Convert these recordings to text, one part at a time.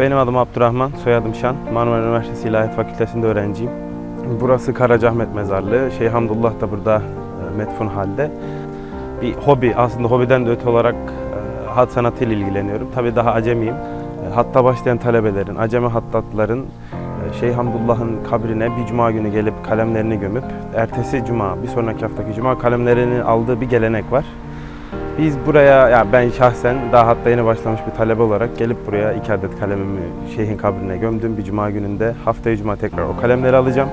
Benim adım Abdurrahman, soyadım Şan. Marmara Üniversitesi İlahiyat Fakültesi'nde öğrenciyim. Burası Karacaahmet Mezarlığı. Şeyh Hamdullah da burada e, metfun halde. Bir hobi, aslında hobiden de öte olarak e, hat sanatıyla ilgileniyorum. Tabii daha acemiyim. E, Hatta başlayan talebelerin, acemi hattatların Şeyh Hamdullah'ın kabrine bir cuma günü gelip kalemlerini gömüp ertesi cuma, bir sonraki haftaki cuma kalemlerini aldığı bir gelenek var. Biz buraya, ya ben şahsen daha hatta yeni başlamış bir talebe olarak gelip buraya iki adet kalemimi şeyhin kabrine gömdüm. Bir cuma gününde haftaya cuma tekrar o kalemleri alacağım.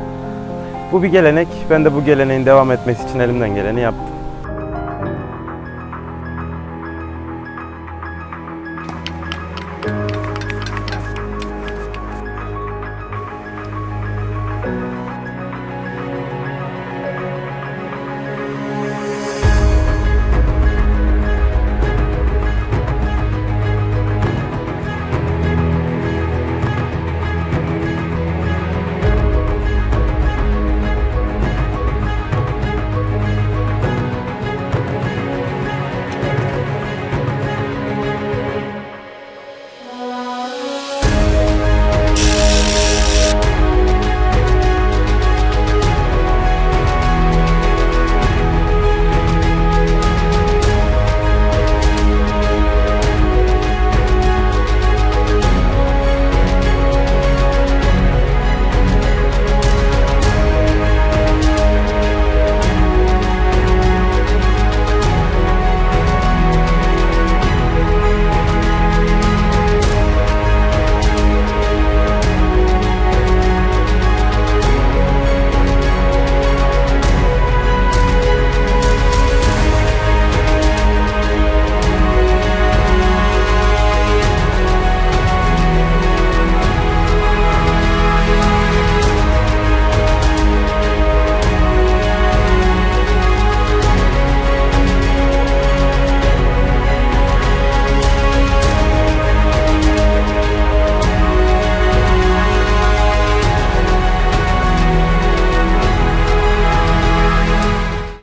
Bu bir gelenek. Ben de bu geleneğin devam etmesi için elimden geleni yaptım.